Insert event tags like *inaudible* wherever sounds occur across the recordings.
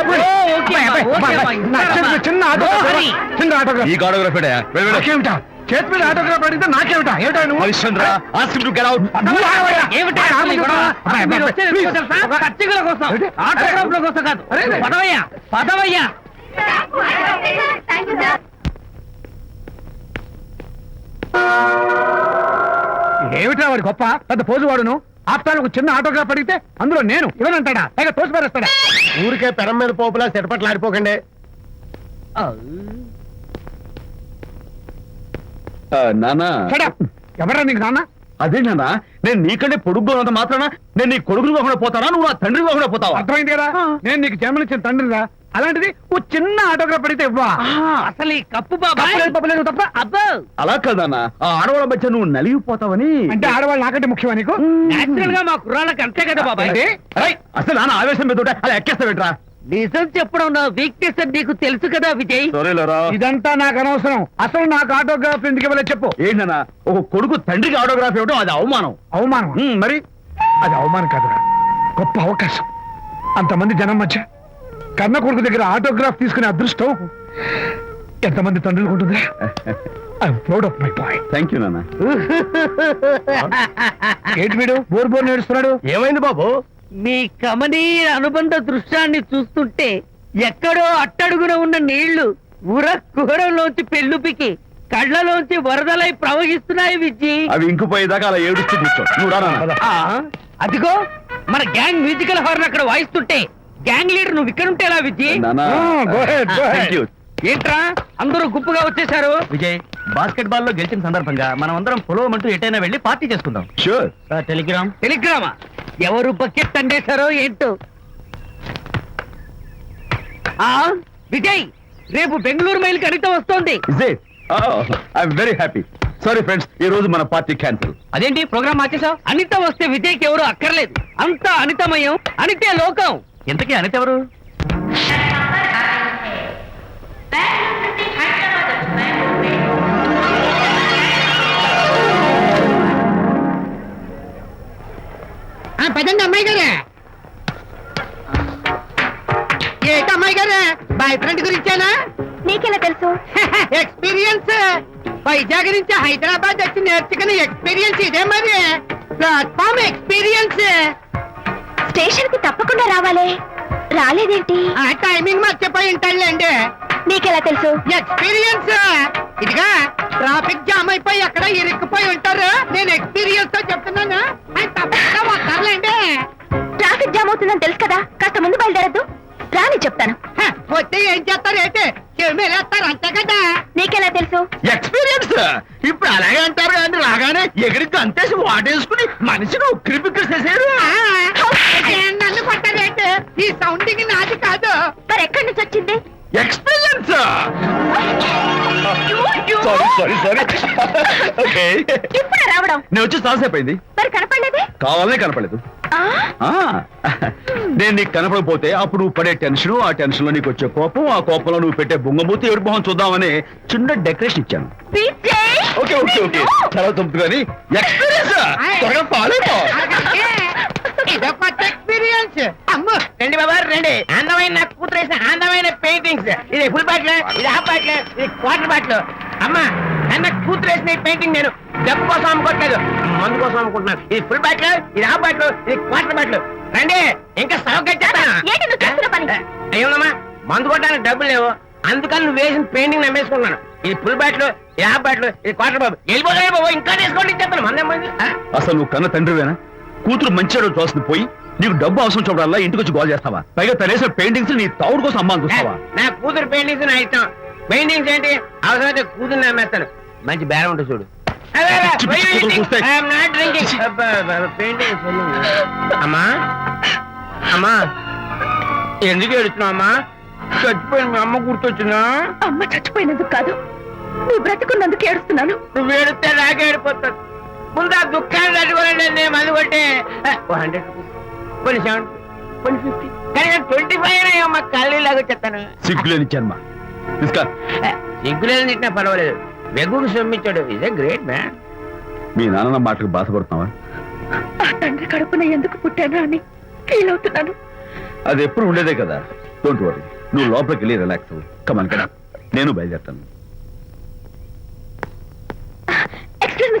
అమ్మా, ఓకే అమ్మా, ఇస్తానమ్మా. చిన్న ఆటోగ్రాఫ్ ఈ చేతి మీద ఆటోగ్రాఫ్ అడిగితే నాకేమిటా? ఏమిటా నువ్వు? Harishchandra ask to get out నువ్వు ఆగవయ్యా. ఏమిటి? ఆగ, అసలు ఈ గొడవ? అబ్బాయి, మీరు వచ్చేది? పత్రికల కోసం కాదు. పదవయ్యా. పదవయ్యా. ఏమిటా వాడి గొప్ప? పెద్ద పోజు వాడును? ఆఫ్టర్ ఒక చిన్న ఆటోగ్రాఫ్ అడిగితే అందులో నేను ఇవ్వనంటాడా? పైగా తోసి పారేస్తాడా? ఊరికే పెరం మీద పోపులా చెరపట్లు ఆడిపోకండి నానా. ఎవరా నీకు నాన్న? అదే నాన్న నేను నీకంటే పొడుగ్గా ఉన్నంత మాత్రాన నేను నీ కొడుకుని కాకుండా పోతానా? నువ్వు నా తండ్రి కాకుండా పోతావా? అర్థమైంది కదా? నేను నీకు జన్మనిచ్చిన తండ్రిరా. అలాంటిది ఓ చిన్న ఆటోగ్రాఫ్ అడిగితే ఇవ్వా. అసలు ఈ కప్పు బాబా తప్పలేదు, తప్పలేదు, తప్ప. అబ్బో. అలా కాదన్నా ఆ ఆడవాళ్ళ మధ్య నువ్వు నలిగిపోతావని. అంటే ఆడవాళ్ళు నాకంటే ముఖ్యమా నీకు? నేచురల్గా మా కుర్రాళ్ళకి అంతే కదా బాబాయ్. అసలు నాన్న ఆవేశం మీద అలా ఎక్కేస్తావేట్రా? నిజం చెప్పడం నా వీక్నెస్ అని నీకు తెలుసు కదా విజయ్. సరేలేరా. ఇదంతా నాకు అనవసరం. అసలు నాకు ఆటోగ్రాఫ్ ఎందుకు ఇవ్వలేదు చెప్పు. ఏంటన్నా ఒక కొడుకు తండ్రికి ఆటోగ్రాఫ్ ఇవ్వడం అది అవమానం. అవమానం మరి? అది అవమానం కాదురా. గొప్ప అవకాశం. అంతమంది జనం మధ్య కన్న కొడుకు దగ్గర ఆటోగ్రాఫ్ తీసుకునే అదృష్టం ఎంతమంది తండ్రులకు ఉంటుందా? I'm proud of my boy thank you నాన్న. *laughs* ఏంటి వీడు? బోర్ బోర్ నేడుస్తున్నాడు? ఏమైంది బాబు? మీ కమనీయ అనుబంధ దృశ్యాన్ని చూస్తుంటే ఎక్కడో అట్టడుగున ఉన్న నీళ్ళు ఉర కుహరంలోంచి పెళ్ళుపికి కళ్ళలోంచి వరదలై ప్రవహిస్తున్నాయి విజ్జి అవి ఇంకిపోయేదాకా అలా ఏడుస్తూ కూర్చో. నువ్వు రా నాన్న. ఆ, అదిగో మన గ్యాంగ్ మ్యూజికల్ హార్న్ అక్కడ వాయిస్తుంటే గ్యాంగ్ లీడర్ నువ్వు ఇక్కడ ఉంటే ఎలా విజ్జి నాన్న Ah, go ahead, go ahead. Thank you ఏంట్రా? అందరూ గుంపుగా వచ్చేసారు విజయ్ బాస్కెట్ బాల్లో గెలిచిన సందర్భంగా మనం అందరం పొలవమంటూ ఎటైనా వెళ్ళి పార్టీ చేసుకుందాం. Sure telegram. టెలిగ్రామా? ఎవరు బకెట్ అండేశారో ఏంటో? ఆ విజయ్ రేపు బెంగళూరు మైల్ అనిత వస్తోంది. Is it I'm very happy sorry friends ఈ రోజు మన పార్టీ క్యాన్సిల్ అదేంటి ప్రోగ్రామ్ మార్చేసావు అనిత వస్తే విజయ్కి ఎవరు అక్కర్లేదు. అంతా అనితమయం అనితే లోకం. ఇంతకీ అనిత ఎవరు? పదండి అమ్మాయి గారే. ఏంటి అమ్మాయి గారే? బాయ్ ఫ్రెండ్ గురించేనా? నీకెలా తెలుసు? *laughs* ఎక్స్పీరియన్స్. వైజాగ్ నుంచి హైదరాబాద్ వచ్చి నేర్చుకున్న ఎక్స్పీరియన్స్ ఇదే మరి. Platform experience. స్టేషన్కి తప్పకుండా రావాలే. రాలేదేంటి? ఆ టైమింగ్ మర్చిపోయి ఉంటాడులేండి నీకెలా తెలుసు? ఎక్స్పీరియన్స్ ఇదిగా ట్రాఫిక్ జామ్ అయిపోయి ఎక్కడ ఇరుక్కుపోయి ఉంటారు? నేను ఎక్స్పీరియన్స్తో చెప్తున్నాను. ఆయన తప్పకుండా వస్తారులేండి ట్రాఫిక్ జామ్ అవుతుందని తెలుసు కదా? కాస్త ముందు బయలుదేరద్దు. రాని చెప్తాను. హ, వస్తే ఏం చేస్తారు? ఏంటి? చెమేలేస్తారు అంతే కదా? నీకెలా తెలుసు? ఎక్స్పీరియన్స్ ఇప్పుడు అలాగే అంటారు కానీ రాగానే ఎగిరికి అంతేసి వాటేసుకుని మనిషిని ఉక్కిరి బిక్కిరి ఆ, కొట్టారేంటి ఈ సౌండింగ్ నాది కాదు మరి ఎక్కడి నుంచి వచ్చింది? Experience sorry sorry sorry okay ఇప్పుడే రావడం. నేను వచ్చి చాలాసేపు అయింది. మరి కనపడలేదే? కావాలనే కనపడలేదు. ఆ, ఆ, నేను నీకు కనపడకపోతే అప్పుడు నువ్వు పడే టెన్షన్ ఆ టెన్షన్లో నీకు వచ్చే కోపం ఆ కోపంలో నువ్వు పెట్టే బొంగమూతి ఏడు మొహం చూద్దామని చిన్న డెకరేషన్ ఇచ్చాను. విజయ్! ఓకే ఓకే ఓకే చాలా తప్పు కానీ ఎక్స్పీరియన్స్ త్వరగా కొత్త ఎక్స్పీరియన్స్ అమ్ము రండి బాబా రండి. అందమైన నాకు కూతురు వేసిన అందమైన పెయింటింగ్స్ ఇది ఫుల్ బాటిల్ ఇది హాఫ్ బాటిల్ ఇది క్వార్టర్ బాటిల్ అమ్మా అన్న కూతురు వేసిన ఈ పెయింటింగ్ నేను డబ్బు కోసం అమ్ముకోవట్లేదు మందు కోసం అమ్ముకుంటున్నాను. ఇది ఫుల్ బాటిల్ ఇది హాఫ్ బాటిల్ ఇది క్వార్టర్ బాటిల్ రండి ఇంకా పని? అయ్యోనమ్మా మందు కొట్టడానికి డబ్బులు లేవు. అందుకని నువ్వు వేసిన పెయింటింగ్ నమ్మేసుకుంటున్నాను ఇది ఫుల్ బాటిల్ ఇది హాఫ్ బాటిల్ ఇది క్వార్టర్ బాబు వెళ్ళిపోతాయి బాబు ఇంకా తీసుకోండి చెప్తాను మందే మంది? అసలు నువ్వు కన్న తండ్రివేనా? కూతురు మంచిగా చూస్తుంది పోయి నీకు డబ్బు అవసరం చూడాలా ఇంటికి వచ్చి గోల్ చేస్తావా? పైగా తనేసిన పెయింటింగ్స్ నీ తౌడు కోసం అమ్మాని చూస్తావా? నా కూతురు పెయింటింగ్స్ నా ఇష్టం. పెయింటింగ్స్ ఏంటి? అవసరమైతే కూతురు నమ్మేస్తాను మంచి బేరం ఉంటుంది చూడు. అమ్మా అమ్మా. ఎందుకు ఏడుస్తున్నావు అమ్మా? చచ్చిపోయిన మీ అమ్మ గుర్తొచ్చిందా? అమ్మ చచ్చిపోయినందుకు కాదు. నువ్వు బ్రతుకున్నందుకు ఏడుస్తున్నాను. నువ్వు ఏడితే నాకే ఏడిపోతాను ముందు ఆ దుఃఖాన్ని తట్టుకోలేండి హండ్రెడ్ రూపీస్ కొన్ని సెవెన్ కొన్ని ఫిఫ్టీ కానీ ట్వంటీ ఫైవ్ అమ్మ కళ్ళీలాగా చెప్తాను. సిగ్గులేని జన్మ ఇసుక. సిగ్గులేదు తిట్టినా పర్వాలేదు. వెగుడు సొమ్మించాడు ఇదే గ్రేట్ మ్యాన్ మీ నాన్న మాటకు బాధపడుతున్నావా? ఆ తండ్రి కడుపున ఎందుకు పుట్టాను అని ఫీల్ అవుతున్నాను. అది ఎప్పుడు ఉండేదే కదా. డోంట్ వరీ నువ్వు లోపలికి వెళ్ళి రిలాక్స్ అవ్వు. కమన్ కదా నేను బయలుదేరుతాను ఎక్స్క్యూజ్ మీ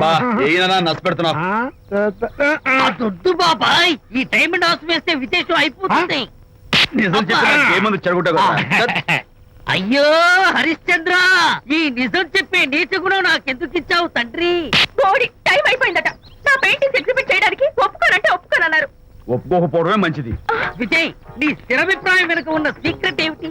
బా ఏనా దొడ్డు బాబాయ్ ఈ డైమండ్ హౌస్ వేస్తే విశేషం అయిపోతుంది. నిజం చెప్పిన ఏముంది చెడగొట్టా కదా *laughs* అయ్యో హరిశ్చంద్ర ఈ నిజం చెప్పే నీచ గుణం నాకెందుకు ఇచ్చావు తండ్రి? బోడి టైం అయిపోయిందట. నా పెయింటింగ్స్ ఎగ్జిబిట్ చేయడానికి ఒప్పుకోనంటే ఒప్పుకోనన్నారు. ఒప్పుకోకపోవడమే మంచిది. విజయ్ నీ స్థిరాభిప్రాయం వెనుక ఉన్న సీక్రెట్ ఏమిటి?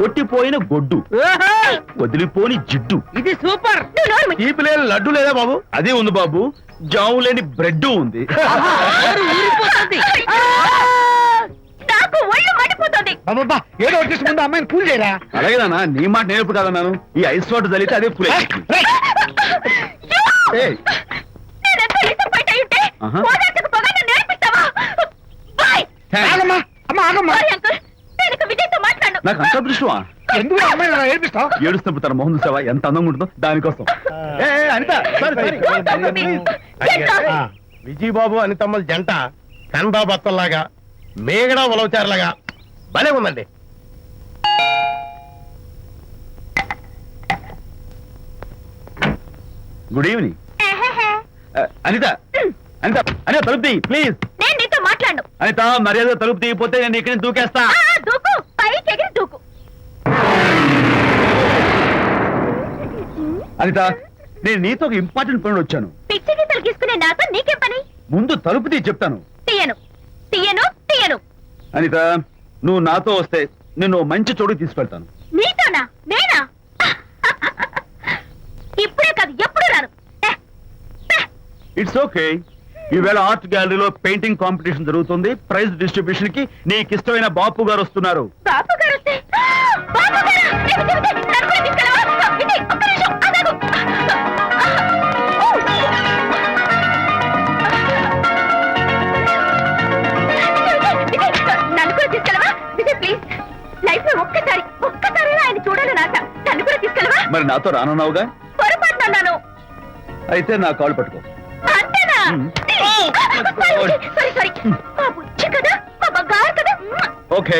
కొట్టిపోయిన గొడ్డు. ఓహో, వదిలిపోని జిడ్డు. ఇది సూపర్! నువ్వు నోరు మూయి. తీపి లేని లడ్డు లేదా బాబు? అదే ఉంది బాబు. జాము లేని బ్రెడ్ ఉంది. నోరు ఊరిపోతుంది. నాకు ఒళ్ళు మండిపోతుంది. బాబా ఏదో వచ్చేసి ముందు అమ్మాయిని కూల్ చేయరా? అలాగే నాన్న నీ మాట నేర్పు కదన్నాను. ఈ ఐస్ వాటర్ చల్లితే అదే నేనెంత ఆహా. ఓదార్చకపోగా నన్ను బాయ్! ఆగమ్మా! అమ్మా ఆగమ్మా! అంకుల్ నేను ఇక విజయ్తో మాట్లాడను నాకు అంత దృష్టమా ఎందుకు ఏడిపిస్తావు? ఏడుస్తున్నప్పుడు తన మొహం చూసావా? ఎంత అందంగా ఉంటుందో దానికోసం. ఏ, ఏ, అనిత sorry, sorry. విజయబాబు అనితమ్మల జంట కన్బాబు అత్తల్లాగా మేగడ ఉలవచారులాగా భలే ఉందండి. గుడ్ ఈవినింగ్ ఎహెహె. అనిత అనిత అనిత తలుపు తీయి ప్లీజ్ నేను నీతో మాట్లాడను. అనిత మర్యాద తలుపు తీయపోతే నేను ఇక్కడి నుంచి దూకేస్తా ఆ, దూకు. ఎగిరి దూకు అనిత నేను నీతో ఒక ఇంపార్టెంట్ పని వచ్చాను. పిచ్చి గీతలు గీసుకునే నాతో నీకేం పని? ముందు తలుపు తీయి చెప్తాను. తీయను. తీయను తీయను. అనిత నువ్వు నాతో వస్తే నిన్ను ఓ మంచి చోటు తీసుకెళ్తాను. నీతోనా? నేనా? ఇప్పుడే కాదు ఎప్పుడు రాను. ఇట్స్ ఓకే ఈవేళ ఆర్ట్ గ్యాలరీలో పెయింటింగ్ కాంపిటీషన్ జరుగుతుంది. ప్రైజ్ డిస్ట్రిబ్యూషన్కి నీకు ఇష్టమైన బాపు గారు వస్తున్నారు. బాపు గారు వస్తే బాపు గారు! విజయ్, విజయ్, నన్ను కూడా తీసుకెళ్ళవా? విజయ్, ఒక్క నిమిషం, ఆగాగు. విజయ్, విజయ్, నన్ను కూడా తీసుకెళ్ళవా? విజయ్ ప్లీజ్ లైఫ్లో ఒక్కసారి ఒక్కసారి ఆయన చూడాలని ఆశ. నన్ను కూడా తీసుకెళ్ళవా? మరి నాతో రానున్నావుగా? అయితే నా కాల్ పట్టుకో. అంతేనా. సారీ సారీ బుజ్జి కదా? మా బంగారు కదా? ఓకే